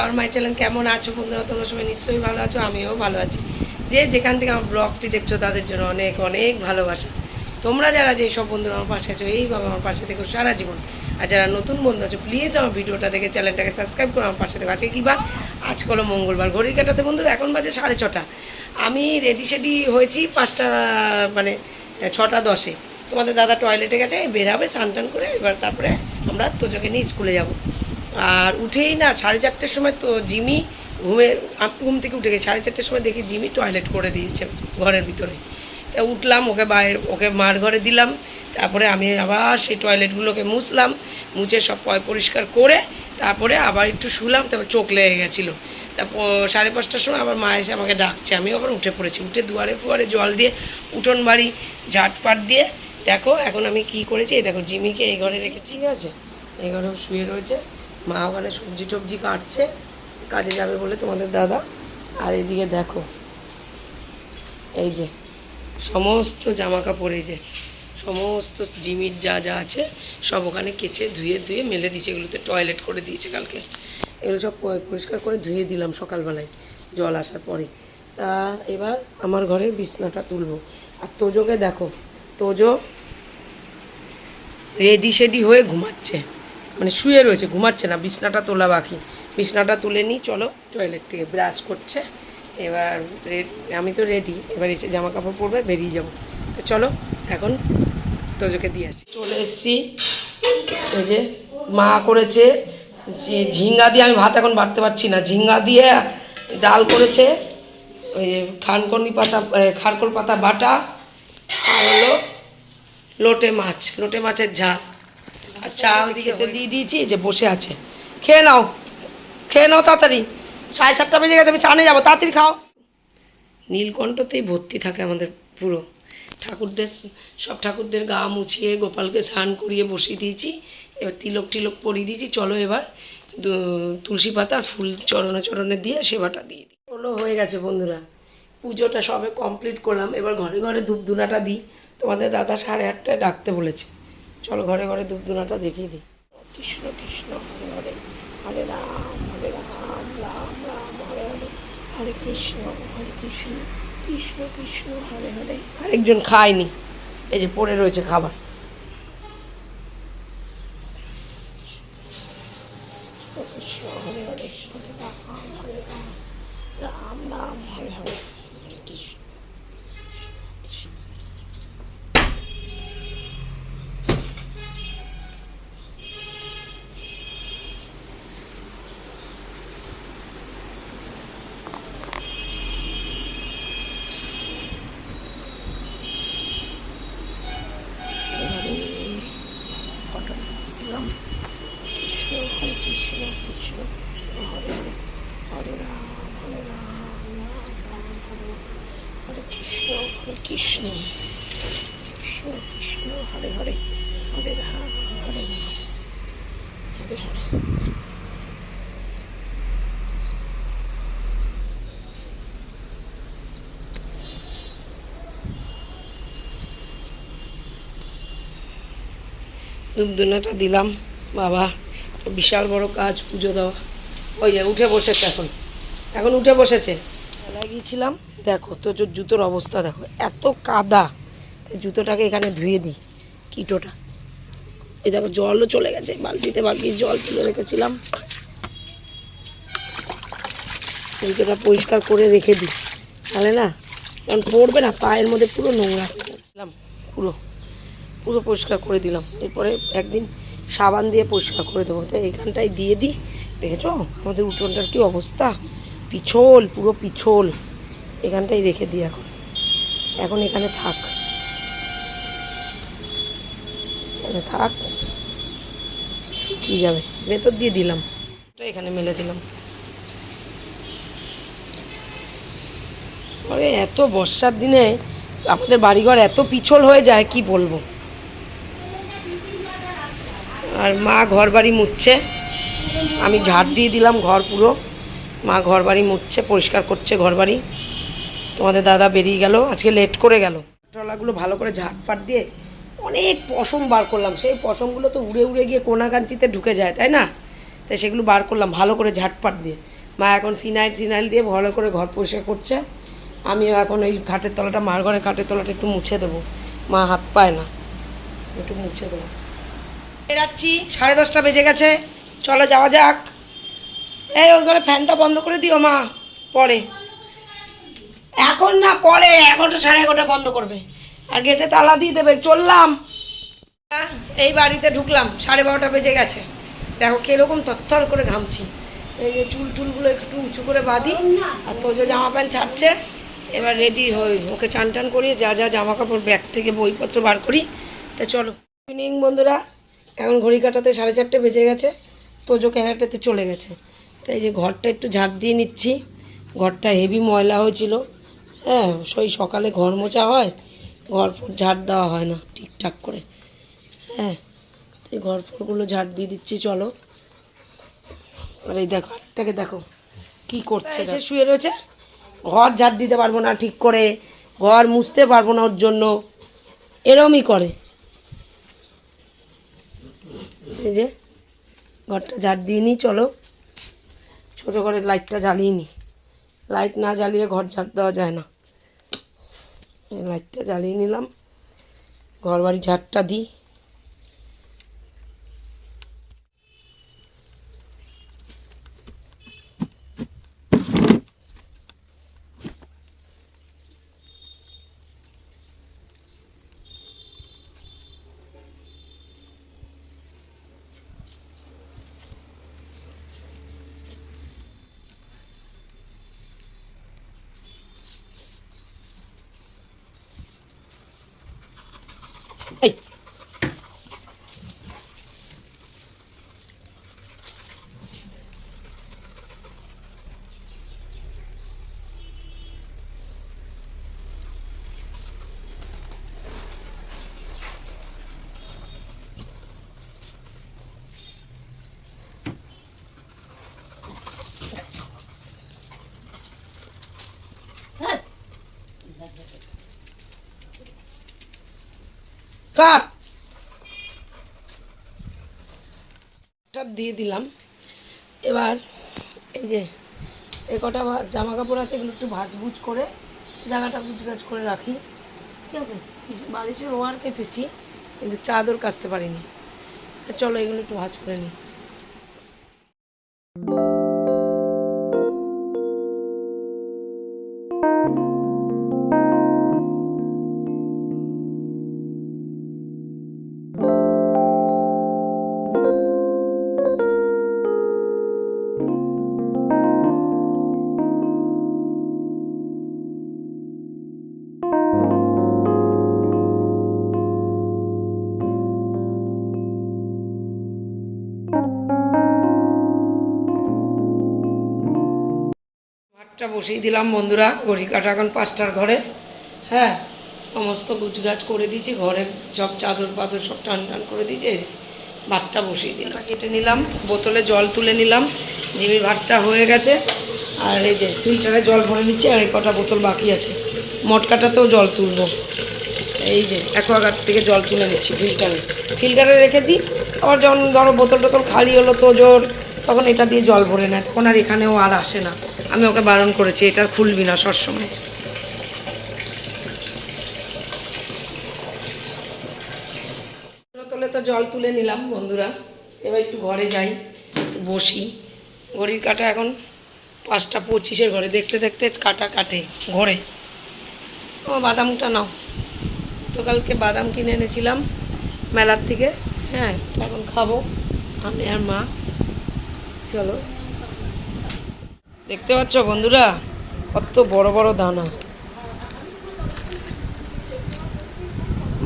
R my channel কেমন আছো বন্ধুরা? তোমরা সবাই নিশ্চয়ই ভালো আছো, আমিও ভালো আছি। যে যেখান থেকে আমার ব্লগটি দেখছ, তাদের জন্য অনেক অনেক ভালোবাসা। তোমরা যারা যে সব বন্ধুরা আমার পাশে আছো এইভাবে আমার পাশে থেকো সারা জীবন। আর যারা নতুন বন্ধু আছো প্লিজ আমার ভিডিওটা দেখে চ্যানেলটাকে সাবস্ক্রাইব করো আমার পাশে দেখো আজকে কী বার আজ হলো মঙ্গলবার, ঘড়ির কাটাতে বন্ধুরা, এখন বাজে সাড়ে ছটা। আমি রেডি সেডি হয়েছি পাঁচটা মানে ছটা দশে। তোমাদের দাদা টয়লেটে গেছে বেরাবে স্নান টান করে, এবার তারপরে আমরা তোজোকে নিয়ে স্কুলে যাব। আর উঠেই না, সাড়ে চারটের সময় তো জিমি ঘুমে, ঘুম থেকে উঠে গেছে। সাড়ে চারটের সময় দেখি জিমি টয়লেট করে দিয়েছে ঘরের ভিতরে। তা উঠলাম, ওকে বাইরে, ওকে মার ঘরে দিলাম। তারপরে আমি আবার সেই টয়লেটগুলোকে মুছলাম, মুছে সব পয় পরিষ্কার করে তারপরে আবার একটু শুলাম, তারপর চোখ লেগে গেছিল। তারপর সাড়ে পাঁচটার সময় আবার মা এসে আমাকে ডাকছে। আমি আবার উঠে পড়েছি। উঠে দুয়ারে ফুয়ারে জল দিয়ে, উঠোন বাড়ি, ঝাটপাট দিয়ে, দেখো এখন আমি কি করেছি, এই দেখো জিমিকে এই ঘরে রেখেছি ঠিক আছে? এই ঘরেও শুয়ে রয়েছে। মা ওখানে সবজি টবজি কাটছে, কাজে যাবে বলে তোমাদের দাদা। আর এদিকে দেখো, এই যে, সমস্ত জামা কাপড় এই যে, সমস্ত জিমির যা যা আছে, সব ওখানে কেচে ধুয়ে ধুয়ে মেলে দিয়েছে। এগুলোতে টয়লেট করে দিয়েছে কালকে। এগুলো সব পরিষ্কার করে ধুয়ে দিলাম সকালবেলায়, জল আসার পরে। তা এবার আমার ঘরের বিছনাটা তুলবো। আর তোজোকে দেখো, তোজো রেডি সেডি হয়ে ঘুমাচ্ছে। মানে শুয়ে রয়েছে, ঘুমাচ্ছে না। বিছনাটা তোলা বাকি। বিছনাটা তুলে নিই, চলো টয়লেট থেকে ব্রাশ করছে। এবার আমি তো রেডি এবার এসে জামা কাপড় পরবে, বেরিয়ে যাব। তো চলো, এখন তোজোকে দিয়ে আসি। চলে এসছি। এই যে মা করেছে যে ঝিঙ্গা দিয়ে আমি ভাত এখন বাড়তে পারছি না। ঝিঙ্গা দিয়ে ডাল করেছে, ওই যে খানকনি পাতা খারকোল পাতা বাটা, আর হলো লোটে মাছ। লোটে মাছের ঝাল। আর চা খেতে দিয়ে দিয়েছি যে বসে আছে। খেয়ে নাও খেয়ে নাও তাড়াতাড়ি। সাড়ে সাতটা বেজে গেছে আমি চানে যাব তাড়াতাড়ি খাও। নীলকণ্ঠতেই ভর্তি থাকে আমাদের পুরো। ঠাকুরদের সব ঠাকুরদের গা মুছিয়ে গোপালকে স্নান করিয়ে বসিয়ে দিয়েছি। এবার তিলক টিলক পরিয়ে দিয়েছি চলো এবার তুলসী পাতা ফুল চরণে চরণে দিয়ে সেবাটা দিয়ে দিই। হলো হয়ে গেছে বন্ধুরা। পুজোটা সবে কমপ্লিট করলাম। এবার ঘরে ঘরে ধূপ ধুনাটা দিই। তোমাদের দাদা সাড়ে আটটায় ডাকতে বলেছে। চলো ঘরে ঘরে ধুনাটা দেখিয়ে দিই। কৃষ্ণ কৃষ্ণ, হরে হরে হরে রাম হরে রাম রাম রাম, হরে হরে হরে কৃষ্ণ হরে কৃষ্ণ কৃষ্ণ কৃষ্ণ, হরে হরে। আরেকজন খায়নি, এই যে পড়ে রয়েছে খাবার কৃষ্ণ হরে হরে হরে রাম হরে রাম রাম রাম হরে হরে হরে কৃষ্ণ ফটো দিলাম কৃষ্ণ হরে কৃষ্ণ কৃষ্ণ কৃষ্ণ হরে হরে হরে রাম হরে রাম রাম রাম হরে হরে কৃষ্ণ হরে কৃষ্ণ কৃষ্ণ কৃষ্ণ, হরে হরে হরে রাম হরে রাম, হরে হরে। ধূপধুনাটা দিলাম, বাবা, বিশাল বড় কাজ, পুজো দেওয়া। ওই যে উঠে বসেছে এখন। এখন উঠে বসেছে। গিয়েছিলাম, দেখো তো জুতোর অবস্থা, দেখো, এত কাদা। জুতোটাকে এখানে ধুয়ে দিই, কিটোটা। এই দেখো, জলও চলে গেছে, বালতিতে বালতি জল তুলে রেখেছিলাম। জুতোটা পরিষ্কার করে রেখে দিই, তাহলে না, কারণ পড়বে না, পায়ের মধ্যে পুরো নোংরা। দিলাম, পুরো পুরো পরিষ্কার করে দিলাম। এরপরে একদিন সাবান দিয়ে পরিষ্কার করে দেবো। তো এইখানটায় দিয়ে দিই, দেখেছ? আমাদের উঠোনটার কি অবস্থা? পিছল, পুরো পিছল। এখানটাই রেখে দিই এখন। এখন এখানে থাক এখানে থাক। শুকিয়ে যাবে? ভেতর দিয়ে দিলাম। এটা এখানে মেলে দিলাম। আরে, এত বর্ষার দিনে আমাদের বাড়িঘর এত পিছল হয়ে যায়, কি বলব? আর মা ঘর বাড়ি মুছছে। আমি ঝাড় দিয়ে দিলাম ঘর পুরো। মা ঘর বাড়ি মুছছে, পরিষ্কার করছে ঘর বাড়ি তোমাদের দাদা বেরিয়ে গেল, আজকে লেট করে গেল। টলাগুলো ভালো করে ঝাড় ফাট দিয়ে অনেক পশম বার করলাম। সেই পশমগুলো তো উড়ে উড়ে গিয়ে কোনাকাঞ্চিতে ঢুকে যায়, তাই না? তাই সেগুলো বার করলাম ভালো করে ঝাটপাট দিয়ে। মা এখন ফিনাইল ফিনাইল দিয়ে ভালো করে ঘর পরিষ্কার করছে। আমিও এখন ওই খাটের তলাটা, মার ঘরে খাটের তলাটা একটু মুছে দেবো। মা হাত পায় না, একটু মুছে দেবো। বেরাচ্ছি, সাড়ে দশটা বেজে গেছে। চলো যাওয়া যাক। এই ওই ঘরে ফ্যানটা বন্ধ করে দিও মা, পরে। এখন না পরে এগারোটা সাড়ে এগারোটা বন্ধ করবে। আর গেটে তালা দিয়ে দেবে, চললাম। এই বাড়িতে ঢুকলাম, সাড়ে বারোটা বেজে গেছে। দেখো কীরকম তত্তর করে ঘামছি। এই যে চুল টুলগুলো একটু উঁচু করে বাঁধি, আর তোজো জামা প্যান্ট ছাড়ছে। এবার রেডি হই। ওকে চান টান করিয়ে যা যা জামা কাপড় ব্যাগ থেকে বইপত্র বার করি। তা চলো। ইভিনিং বন্ধুরা, এখন ঘড়ি কাটাতে সাড়ে চারটে বেজে গেছে। তোজো ক্যারাটাতে চলে গেছে। তাই যে ঘরটা একটু ঝাড় দিয়ে নিচ্ছি। ঘরটা হেভি ময়লা হয়েছিল। হ্যাঁ সেই সকালে ঘর মোচা হয়। ঘর ফর ঝাড় দেওয়া হয় না ঠিকঠাক করে। হ্যাঁ তো এই ঘর ফরগুলো ঝাড় দিয়ে দিচ্ছি চলো। আর এই দেখো আরেকটাকে দেখো কি করছে সে শুয়ে রয়েছে? ঘর ঝাড় দিতে পারব না ঠিক করে ঘর মুছতে পারব না ওর জন্য। এরমই করে। এই যে ঘরটা ঝাড় দিয়ে নিই চলো। ছোটো করে লাইটটা জ্বালিয়ে নিই। লাইট না জ্বালিয়ে ঘর ঝাড় দেওয়া যায় না। লাইটটা জ্বালিয়ে নিলাম। ঘর বাড়ি ঝাড়টা দিই এই কাট। দিয়ে দিলাম। এবার এই যে, এ কটা জামা কাপড় আছে, এগুলো একটু ভাজভুজ করে জায়গাটা গুজগাজ করে রাখি। ঠিক আছে? বালিশের ওয়ার কেচেছি কিন্তু চাদর কাচতে পারিনি। চলো এগুলো একটু ভাজ করে নিই। বসিয়ে দিলাম বন্ধুরা, ঘড়ি কাটা এখন পাঁচটার ঘরে। হ্যাঁ সমস্ত গুজগাছ করে দিয়েছি ঘরের সব চাদর পাদর সব টান টান করে দিয়েছি, ভাতটা বসিয়ে দিলাম। কেটে নিলাম, বোতলে জল তুলে নিলাম জিমির ভাতটা হয়ে গেছে। আর এই যে ফিল্টারে জল ভরে নিচ্ছি, আর এই কটা বোতল বাকি আছে। মটকাটাতেও জল তুলবো। এই যে অ্যাকোয়াগার্ড থেকে জল তুলে নিচ্ছি ফিল্টারে ফিল্টারে রেখে দিই, আবার যখন ধরো বোতল টোতল খালি হলো তো জোর তখন এটা দিয়ে জল ভরে নেয়, তখন আর এখানেও আর আসে না। আমি ওকে বারণ করেছি, এটা খুলবি না সবসময়। তোলে তো জল তুলে নিলাম বন্ধুরা, এবার একটু ঘরে যাই বসি। ঘড়ির কাটা এখন পাঁচটা পঁচিশের ঘরে, দেখতে দেখতে কাটা কাটে ঘরে। ও, বাদামটা নাও। তো কালকে বাদাম কিনে এনেছিলাম মেলার থেকে হ্যাঁ এখন খাব, আমি আর মা। চলো। দেখতে পাচ্ছ বন্ধুরা? কত বড় বড় দানা।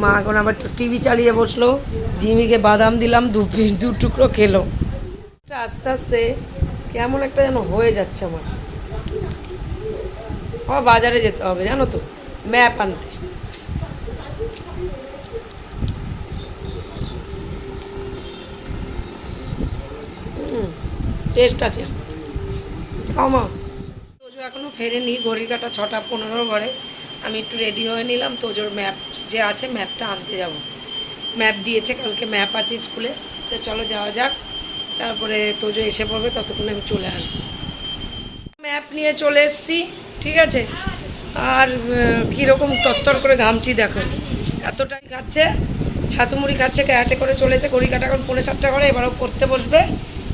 মা এখন আবার টিভি চালিয়ে বসল। জিমিকে বাদাম দিলাম, দু দু টুকরো খেলো। আস্তে আস্তে কেমন একটা যেন হয়ে যাচ্ছে আমার। আবার বাজারে যেতে হবে, জানো তো? ম্যাপ আনতে। টেস্ট আছে। খাও তোজো এখনও ফেরেনি ঘড়ি কাটা ছটা পনেরো ঘরে। আমি একটু রেডি হয়ে নিলাম, তোজোর ম্যাপ যে আছে ম্যাপটা আনতে যাব। ম্যাপ দিয়েছে, কালকে ম্যাপ আছে স্কুলে। তো চলো যাওয়া যাক, তারপরে তোজো এসে পড়বে, ততক্ষণে আমি চলে আসব। ম্যাপ নিয়ে চলে এসেছি, ঠিক আছে? আর কীরকম তত্তর করে ঘামছি দেখো। এতটাই খাচ্ছে ছাতু মুড়ি খাচ্ছে, ক্যারাটে করে চলেছে ঘড়ি কাটা এখন পৌনে সাতটা করে এবারও পড়তে বসবে।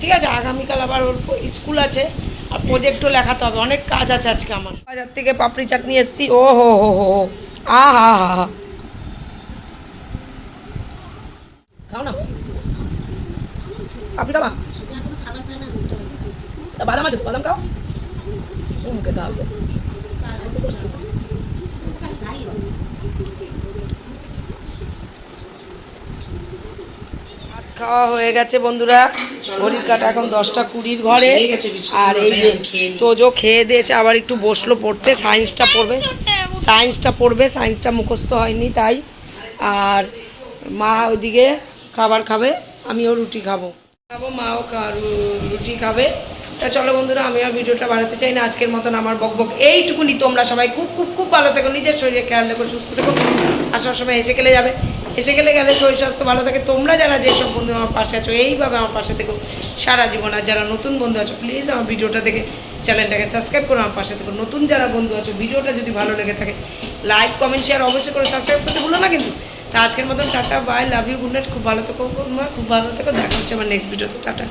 ঠিক আছে, আগামীকাল আবার ওর স্কুল আছে। আর প্রজেক্টও লেখাতে হবে। অনেক কাজ আছে আজকে আমার। বাজার থেকে পাপড়ি চাটনি এসেছি। ও হো হো হো আ, হা হা হা খাও না। পাপড়ি খাবা? বাদাম আছে বাদাম খাও। মুখে দাও সে খাওয়া হয়ে গেছে বন্ধুরা। ঘড়ির কাটা এখন দশটা কুড়ির ঘরে। আর এই যে তোজো খেয়ে দিয়েছে আবার একটু বসল পড়তে সায়েন্সটা পড়বে। সায়েন্সটা পড়বে সায়েন্সটা মুখস্থ হয়নি তাই। আর মা ওইদিকে খাবার খাবে আমিও রুটি খাব। খাব মাও রুটি খাবে। তা চলো বন্ধুরা আমি আর ভিডিওটা বাড়াতে চাই না। আজকের মতন আমার বক বক এইটুকুনি। তোমরা সবাই খুব খুব খুব ভালো থেকো। নিজের শরীরে খেয়াল রেখো সুস্থ থেকো। আসার সময় এসে গেলে যাবে। এসে গেলে গেলে শরীর স্বাস্থ্য ভালো থাকে। তোমরা যারা যেসব বন্ধু আমার পাশে আছো, এইভাবে আমার পাশে থেকো সারা জীবন। আর যারা নতুন বন্ধু আছো প্লিজ আমার ভিডিওটা দেখে চ্যানেলটাকে সাবস্ক্রাইব করো আমার পাশে থেকো। নতুন যারা বন্ধু আছো, ভিডিওটা যদি ভালো লেগে থাকে লাইক কমেন্ট শেয়ার অবশ্যই করে সাবস্ক্রাইব করতে ভুলো না কিন্তু। তা আজকের মতন tata bye love you good night খুব ভালো থেকো খুব ভালো থেকো, দেখা হচ্ছে আমার নেক্সট ভিডিওতে টাটা।